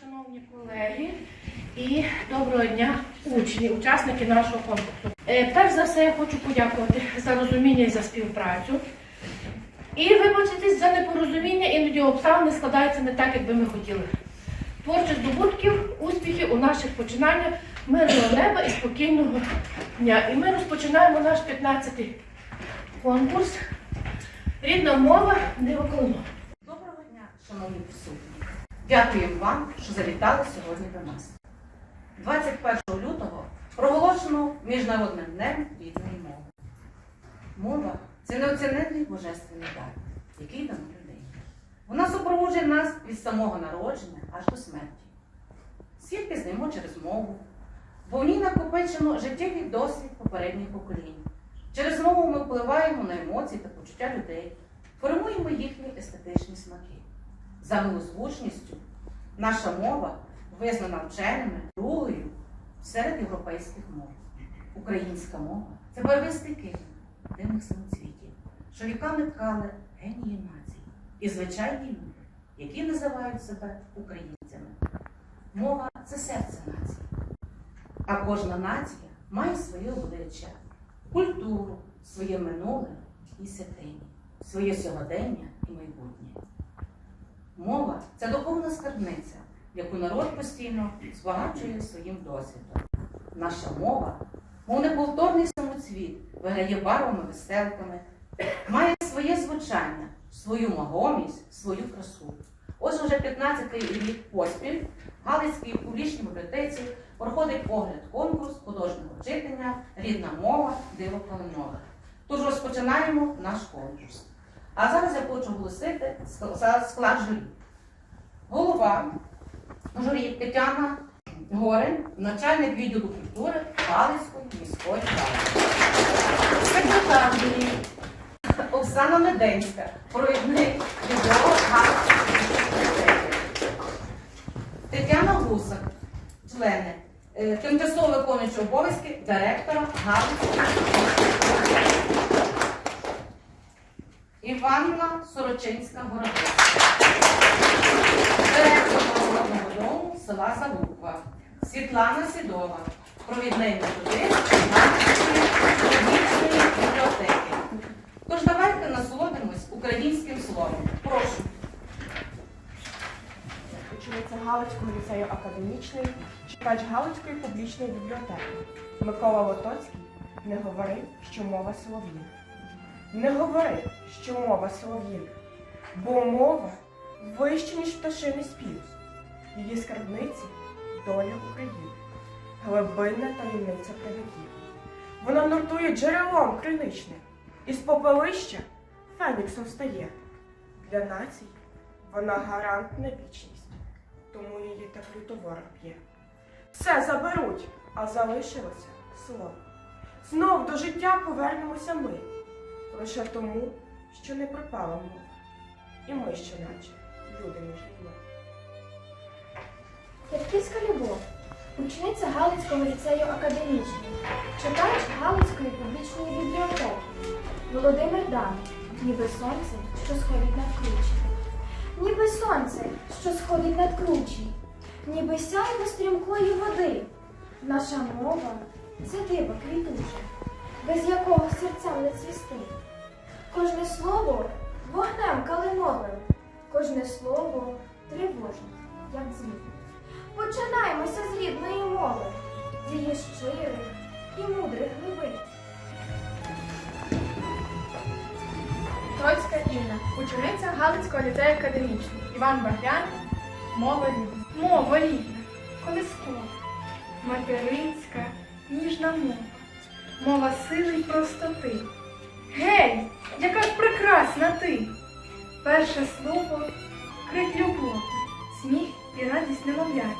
Шановні колеги і доброго дня, учні, учасники нашого конкурсу. Е, Перш за все, я хочу подякувати за розуміння і за співпрацю. І вибачитись за непорозуміння, іноді обставини складаються не так, як би ми хотіли. Творчих здобутків, успіхів у наших починаннях, мирного неба і спокійного дня. І ми розпочинаємо наш 15-й конкурс. Рідна мова дивоколоно. Доброго дня, шановні присутні. Дякуємо вам, що завітали сьогодні до нас. 21 лютого проголошено Міжнародним днем рідної мови. Мова це неоціненний божественний дар, який дано людині. Вона супроводжує нас від самого народження аж до смерті. Світ пізнаємо через мову, бо в ній накопичено життєвий досвід попередніх поколінь. Через мову ми впливаємо на емоції та почуття людей, формуємо їхні естетичні смаки. За милозвучністю наша мова визнана вченими другою серед європейських мов. Українська мова це барвистий килим дивних самоцвітів, що віками ткали генії націй і звичайні люди, які називають себе українцями. Мова це серце нації. А кожна нація має своє обличчя, культуру, своє минуле і святині, своє сьогодення і майбутнє. Мова це духовна скарбниця, яку народ постійно збагачує своїм досвідом. Наша мова, мов неповторний самоцвіт, виграє барвами, веселками, має своє звучання, свою магомість, свою красу. Ось уже 15-й рік поспіль Галицькій публічній бібліотеці проходить огляд конкурс художнього читання Рідна мова диво Калинове. Тож розпочинаємо наш конкурс. А зараз я хочу оголосити склад журі. Голова журі Тетяна Горень, начальник відділу культури Галицької міської ради. Секретар журі Оксана Меденська, провідник відділу. Тетяна Гусак, члени, е, тимчасово виконуючи обов'язки директора міської. Іванна Сорочинська Горобець. Лотоцький не говорив, що мова солов'їн. Не говорив, що мова солов'їн, бо мова вище, ніж пташиний спів. Її скарбниці доля України, глибинна таємниця привиків. Вона нуртує джерелом криничним, із попелища феніксом стає. Для націй вона гарант на вічність, тому її так люто ворог. Все заберуть, а залишилося слово. Знов до життя повернемося ми, лише тому, що не пропала мова. І ми ще наче люди між людьми. Кирківська любов, учениця Галицького ліцею академічний, читач Галицької публічної бібліотеки, Володимир Дан, ніби сонце, що сходить над кручі. Ніби сонце, що сходить над кручі, ніби сяйво стрімкої води. Наша мова це диво квітуче, без якого серцям не цвісти. Кожне слово вогнем калиновим, кожне слово тривожне, як дзвін. Починаємося з рідної мови, з її щирих і мудрих глибин. Троцька Інна, учениця Галицького ліцею академічний. Іван Багрян, мова рідна. Мова рідна, колискова, материнська, ніжна мова, мова сили й простоти. Гей, яка ж прекрасна ти! Перше слово крик любові, сміх і радість немовляти,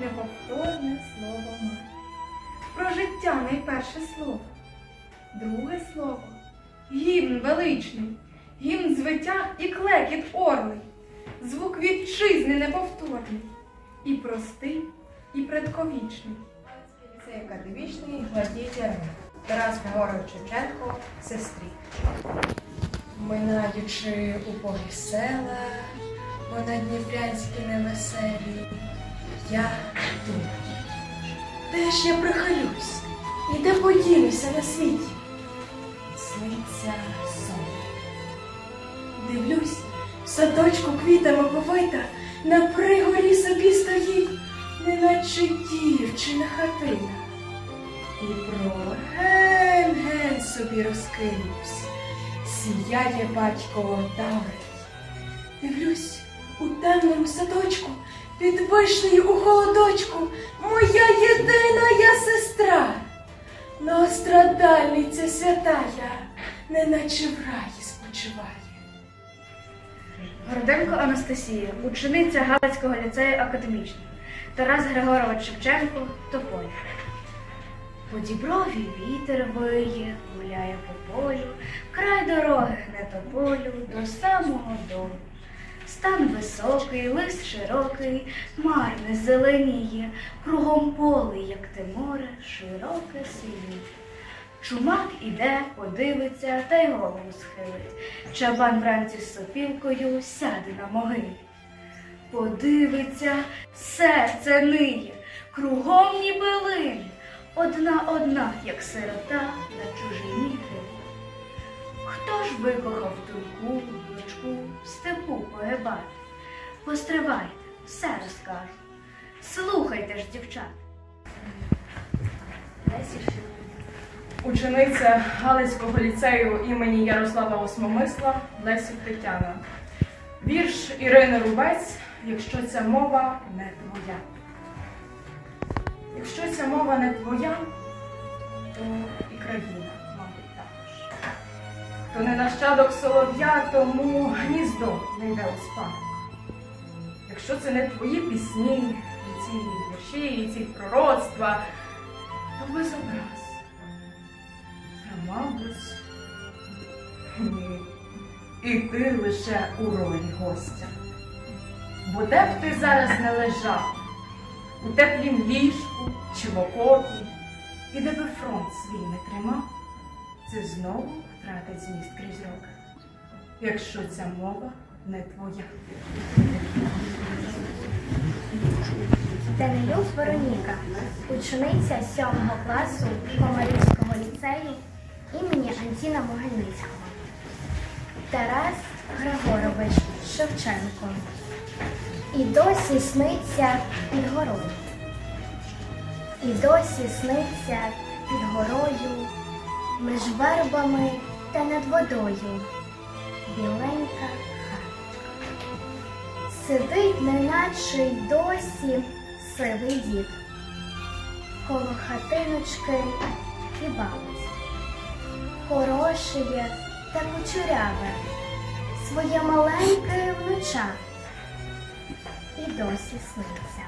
неповторне слово мати. Про життя найперше слово, друге слово гімн величний, гімн звиття і клекіт орлий. звук вітчизни неповторний. І простий, і предковічний. Ліцей академічний гладітер Тарас Григорович Шевченко, сестрі. Минаючи у полі села, вона дніпрянські невеселі, я думаю, де ж я прихилюсь і де подінуся на світі? Сниться сон. Дивлюсь, в садочку квітами повита, на пригорі собі стоїть, неначе дівчина хатина. І про ген-ген собі розкинувся, сіяє батько таврить. Дивлюсь, у темному садочку, під вишнею у холодочку, моя єдина я сестра, Нострадальниця святая, неначе в раї спочиває. Городенко Анастасія, учениця Галицького ліцею академічного. Тарас Григорович Шевченко Тополь. По діброві вітер виє, гуляє по полю, край дороги гне тополю до самого дому. Стан високий, лист широкий, марне зеленіє, кругом поле, як те море, широке синіє. Чумак іде, подивиться та й голову схилить. Чабан вранці з сопілкою сяде на могилі. Подивиться, серце ниє, кругом ніби лине, одна одна, як сирота на чужині гине. Хто ж викохав тунку, дочку, степу погибати? Постривайте, все розкажу. Слухайте ж, дівчат. Учениця Галицького ліцею імені Ярослава Осмомисла Лесів Тетяна. Вірш Ірини Рубець, якщо ця мова не твоя. Якщо ця мова не твоя, то і країна, мабуть, також. Хто не нащадок солов'я, тому гніздо не йде у спадок. Якщо це не твої пісні, і ці вірші, і ці пророцтва, то без образ. Та, мабуть, ні. І ти лише у ролі гостя. Бо де б ти зараз не лежав, у теплім ліжку чи в окопі, і де би фронт свій не тримав, це знову втратить зміст крізь роки, якщо ця мова не твоя. Данилюк Вероніка, учениця 7 класу Комарівського ліцею імені Антіна Могильницького. Тарас Григорович Шевченко. І досі сниться під горою. І досі сниться під горою, між вербами та над водою. Біленька хатка. Сидить, неначе й досі сивий дід. Коло хатиночки і бабусь. Хорошеє та кучеряве, своє маленьке внуча. І досі сниться.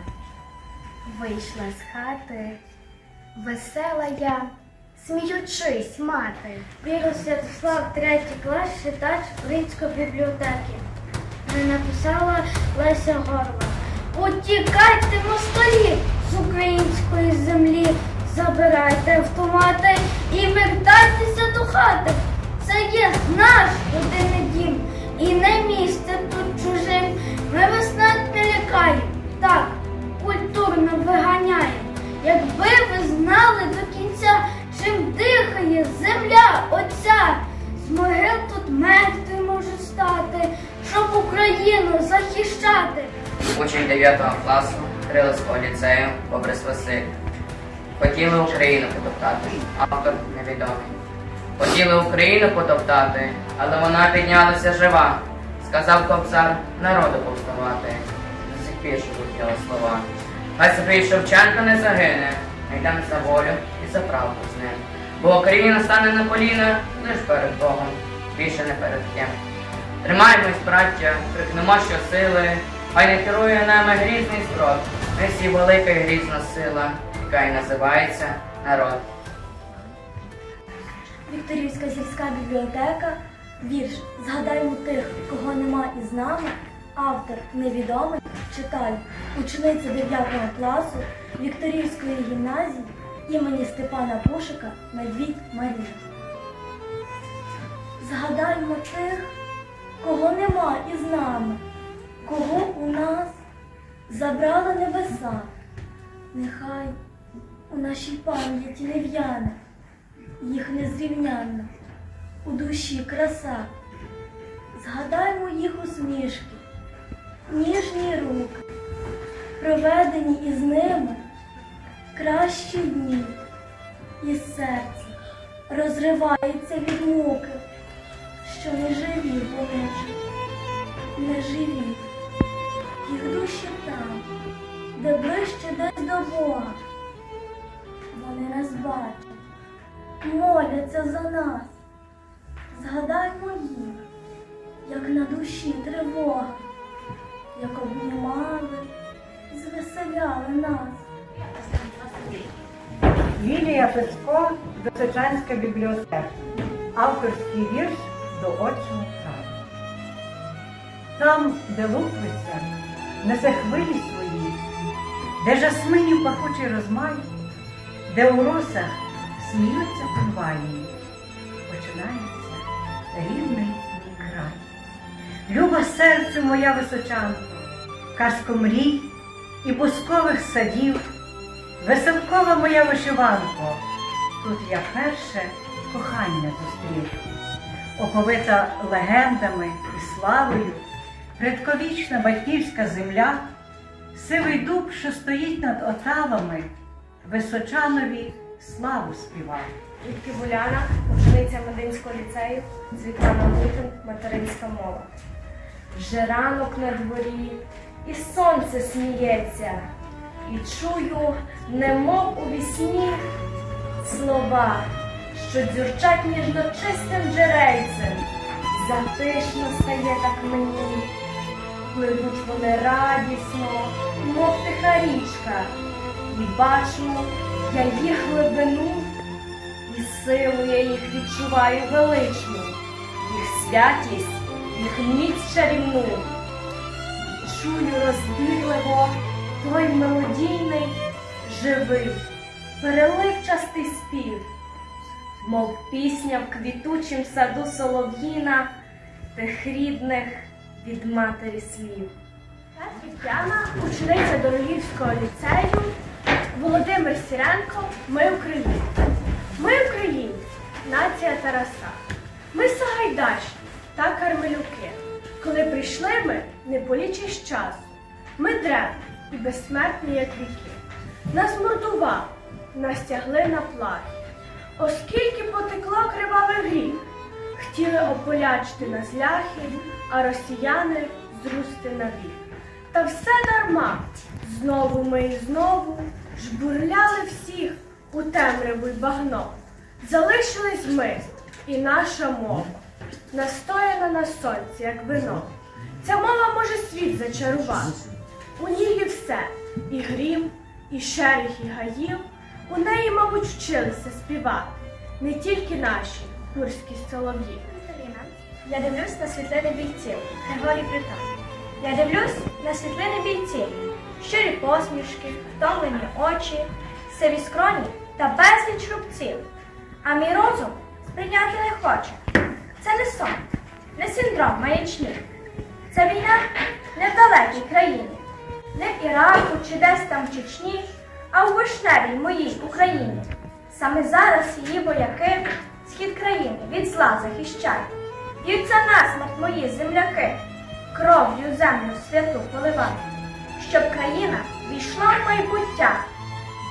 Вийшла з хати, весела я, сміючись, мати. Вірус Святослав, третій клас, читач Української бібліотеки. Не написала Леся Горва. Утікайте москалі з української землі, забирайте автомати і вертайтеся до хати. Це є наш єдиний дім, і не місце тут чужим. Ми вас лякаємо, так, культурно виганяємо. Якби ви знали до кінця, чим дихає земля оця, з могил тут мертві можуть стати, щоб Україну захищати. Учень 9 класу Криловського ліцею Бобрис Василь. Хотіли Україну потоптати, автор невідомий. Хотіли Україну потоптати, але вона піднялася жива. Сказав кобзар народу повставати. Живуть його слова. Хай собі Шевченко не загине, йдемо за волю і за правду з ним. Бо Україна стане на коліна лиш перед Богом, більше не перед ким. Тримаємось, браття, крикнемо щосили, хай не керує нами грізний зброд. Ми всі велика і грізна сила, яка й називається народ. Вікторівська сільська бібліотека, вірш Згадаємо тих, кого нема із нами, Автор невідомий. Читаю. Учениця 9 класу Вікторівської гімназії імені Степана Пушика Медвідь Марія. Згадаймо тих, кого нема із нами, кого у нас забрали небеса. Нехай у нашій пам'яті не їх незрівнянна, у душі краса. Згадаймо їх усмішки, ніжні руки, проведені із ними кращі дні, і серце розривається від муки, що не живі вони не живі, їх душі там, де ближче десь до Бога. Вони нас бачать, моляться за нас. Згадаймо їх, як на душі тривога, як обнімали, звеселяли нас. Лілія Пецько, Височанська бібліотека. Авторський вірш до очого краю. Там, де луковиця несе хвилі свої, де жасминів пахучий розмай, де у росах сміються конвалії, Люба серцю моя височанко, казко мрій і бускових садів. Веселкова моя вишиванко, тут я перше кохання зустрів, оповита легендами і славою, предковічна батьківська земля, сивий дуб, що стоїть над отавами, височанові славу співав. Відки Буляна, учениця Мединського ліцею, Світлана Лутин, материнська мова. Вже ранок на дворі, і сонце сміється, і чую, немов у вісні, слова, що дзюрчать ніжно чистим джерельцем. Затишно стає так мені, пливуть вони радісно, мов тиха річка, і бачу я їх глибину. І силу я їх відчуваю величну, їх святість, їх міць чарівну. Чую розбірливо той мелодійний, живий, переливчастий спів, мов пісня в квітучім саду солов'їна, тих рідних від матері слів. Тетяна, учениця Дорогівського ліцею, Володимир Сіренко, ми Українці. Ми українці, нація Тараса. Ми Сагайдачні та Кармелюки. Коли прийшли ми, не полічиш часу. Ми древні і безсмертні, як віки. Нас мордував, нас тягли на плахи. Оскільки потекла кривавий гріх, хотіли ополячити нас ляхи, а росіяни зрусти навік. Та все дарма. Знову ми і знову жбурляли всіх у темряву й багно. Залишились ми і наша мова, настояна на сонці, як вино. Ця мова може світ зачарувати. У ній все і грім, і шеріх, і гаїв. У неї, мабуть, вчилися співати не тільки наші курські солов'ї. Я дивлюсь на світлини бійців, Григорій Британ. Я дивлюсь на світлини бійців, щирі посмішки, втомлені очі, сиві скроні та безліч рубців. А мій розум сприйняти не хоче. Це не сон, не синдром маячні. Це війна не в далекій країні, не в Іраку чи десь там в Чечні, а у вишневій моїй Україні. Саме зараз її вояки схід країни від зла захищають. Б'ються насмерть мої земляки, кров'ю землю святу поливають, щоб країна війшла в майбуття,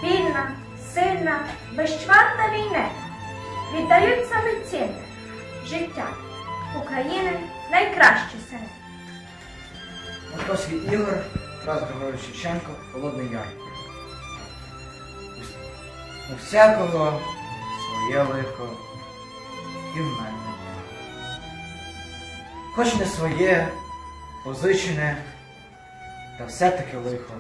вільна, сильна, безчварна війни. Віддають саме цінне життя України найкращі сини. Матросський Ігор, Тарас Григорович Шевченко, Холодний Яр. У всякого своє лихо і в мене. Хоч не своє, позичене, та все-таки лихо.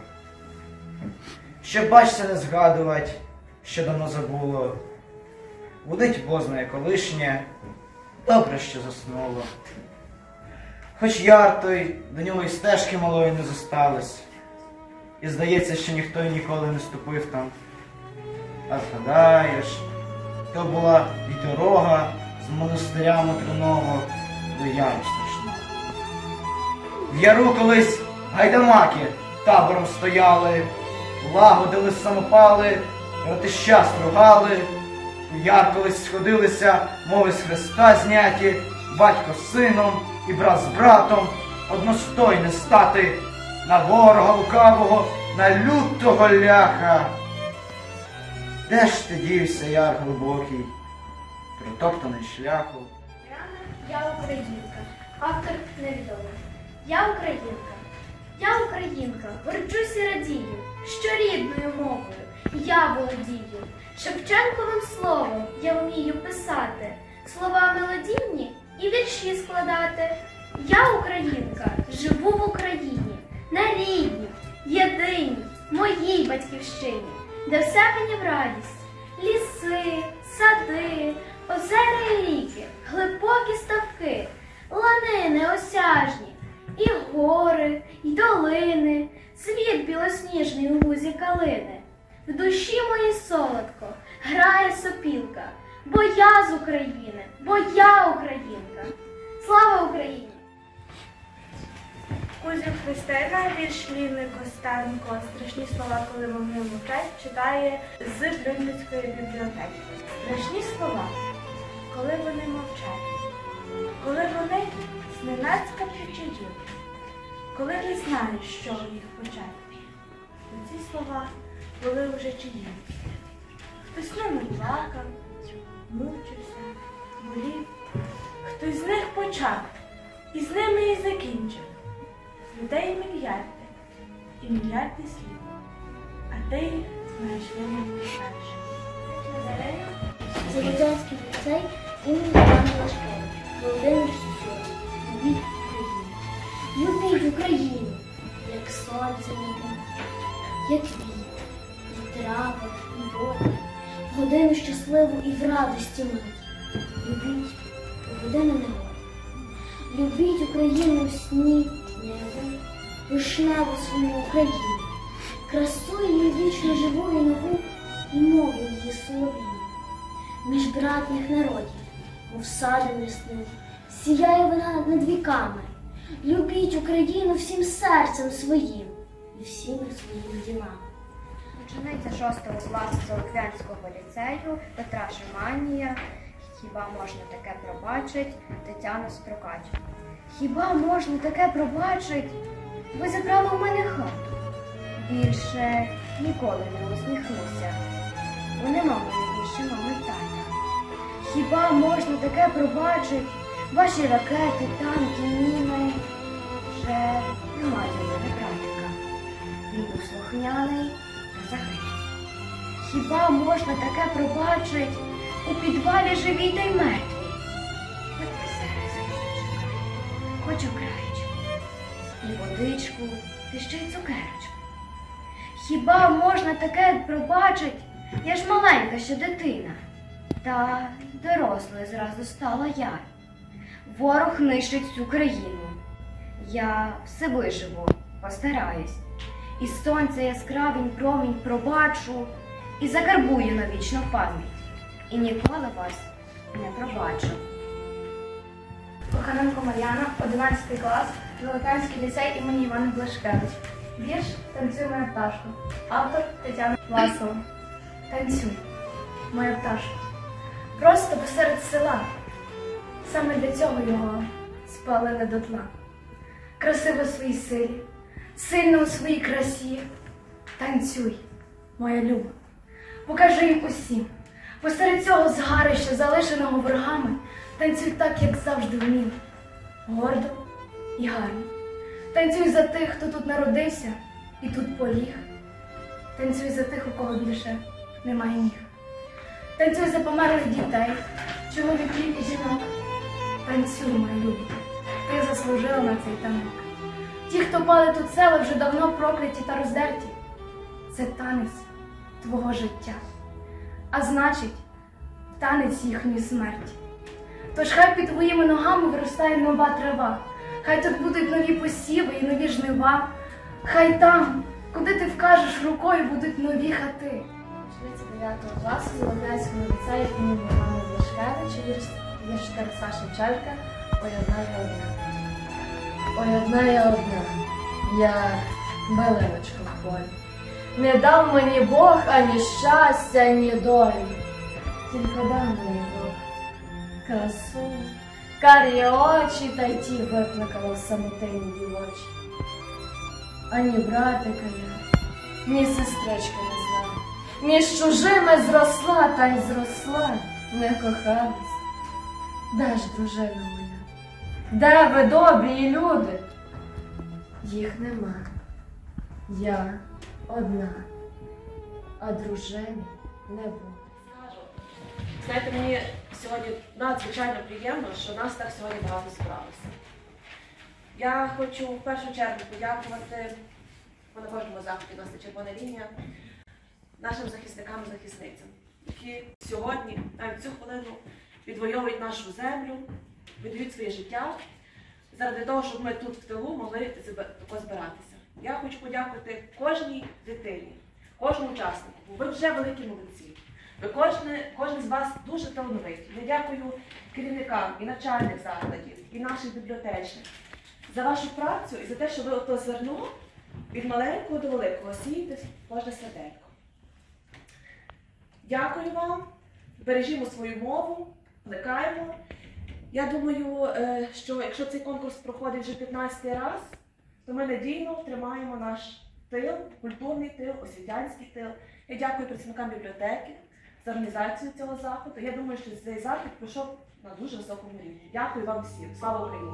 Щоб бачся не згадувати, що давно забуло. Будить бозне колишнє, добре, що заснуло. Хоч яр той, до нього і стежки малої не зосталось. І здається, що ніхто й ніколи не ступив там. А згадаєш, то була і дорога з монастиря Мотриного до яру страшного. В яру колись гайдамаки табором стояли, лагодили самопали, ратища стругали, у яр колись сходилися, мови з Христа зняті, батько з сином і брат з братом, одностойне стати на ворога лукавого, на лютого ляха. Де ж ти дівся, яр глибокий, протоптаний шляху? Я українка. Автор невідомий. Я українка. Я українка. Горджусь і радію, що рідною мовою я володію. Шевченковим словом я вмію писати, слова мелодійні і вірші складати. Я українка, живу в Україні, на рідній, єдиній, моїй батьківщині, де все мені в радість. Ліси, сади, озера і ріки, глибокі ставки, лани неосяжні, і гори, і долини, світ білосніжний у лузі калини. В душі моїй солодко грає сопілка, бо я з України, бо я українка. Слава Україні! Кузів Христина, вірш Ліни Костенко, страшні слова, коли вони мовчать, читає з Брюнбицької бібліотеки. Страшні слова, коли вони мовчать, коли вони зненацька причають, коли не знаєш, з чого їх почати. Ці слова були вже чиї. Хтось ними плакав, мучився, болів, хтось з них почав, і з ними і закінчив. Людей мільярди і мільярди слів. А ти знаєш вимогу перше. Заводянський ліцей імені Івана Лашкевича, Володимир Сусюр, любіть Україну. Любіть Україну, як сонце небо, як вітер, і і в годину щасливу і в радості мить. Любіть у годину негоди. Любіть Україну в сні, небо, вишневу свою Україну, красу її вічно живу і нову, і мову її солов'їну між братніх народів, мов садом лісним, сіяє вона над віками. Любіть Україну всім серцем своїм і всіми своїми ділами. Учениця 6 класу Солоквянського ліцею Петра Шиманія. Хіба можна таке пробачить Тетяна Строкач. Хіба можна таке пробачить? Ви забрали у мене хату. Більше ніколи не усміхнуся. Бо нема в більше мами тата. Хіба можна таке пробачить? Ваші ракети, танки, міни. Вже немає мене братика. Він був слухняний та. Хіба можна таке пробачить? У підвалі живі та й мертві. Хоч посередині, хоч окраєчку, і водичку, та ще й цукерочку. Хіба можна таке пробачить? Я ж маленька ще дитина. Та дорослою зразу стала я. Ворог нищить всю країну. Я все виживу, постараюсь. І сонце яскравень промінь пробачу і закарбую на вічну пам'ять. І ніколи вас не пробачу. Коханенко Мар'яна, 11 клас, Великанський ліцей імені Івана Блашкевич. Вірш Танцюй моя пташко. Автор Тетяна Власова. Танцюй, моя пташко. Просто посеред села. Саме для цього його спалили до дна. Красиво в своїй силі, сильно у своїй красі. Танцюй, моя люба. Покажи їм усім. Посеред цього згарища, залишеного ворогами, танцюй так, як завжди вмів. Гордо і гарно. Танцюй за тих, хто тут народився і тут поліг. Танцюй за тих, у кого більше немає ніг. Танцюй за померлих дітей, чоловіків і жінок. Танцюй, моя люба, ти заслужила на цей танок. Ті, хто пали тут села, вже давно прокляті та роздерті. Це танець твого життя, а значить, танець їхньої смерті. Тож хай під твоїми ногами виростає нова трава, Хай тут будуть нові посіви і нові жнива. Хай там, куди ти вкажеш рукою, будуть нові хати. Учениця 9 класу Золотянського ліцею імені Івана Блашкевича, вірш вірш Тараса Шевченка «Ой одна я одна». Ой одна я одна, я билиночка в полі. Не дав мені Бог ані щастя, ані долі. Тільки дав мені Бог красу, карі очі, та й ті викликало в самотині дівочі. Ані братика я, ні сестрички не знаю. Між чужими зросла та й зросла, не кохалась. Де ж дружина? Де ви добрі люди? Їх нема. Я одна, а дружини не буде. Знаєте, мені сьогодні надзвичайно приємно, що нас так сьогодні багато зібралося. Я хочу в першу чергу подякувати, бо на кожному заході у нас є червона лінія, нашим захисникам і захисницям, які сьогодні, навіть цю хвилину, відвоюють нашу землю, віддають своє життя заради того, щоб ми тут в тилу могли зб- тако збиратися. Я хочу подякувати кожній дитині, кожному учаснику. Ви вже великі молодці. Ви кожен, кожен з вас дуже талановиті. Я дякую керівникам і навчальних закладів, і наших бібліотечних за вашу працю і за те, що ви ото зерно від маленького до великого сієте кожне серденько. Дякую вам, бережімо свою мову, плекаємо. Я думаю, е, що якщо цей конкурс проходить вже 15 раз, то ми надійно тримаємо наш тил, культурний тил, освітянський тил. Я дякую працівникам бібліотеки за організацію цього заходу. Я думаю, що цей захід пройшов на дуже високому рівні. Дякую вам всім. Слава Україні!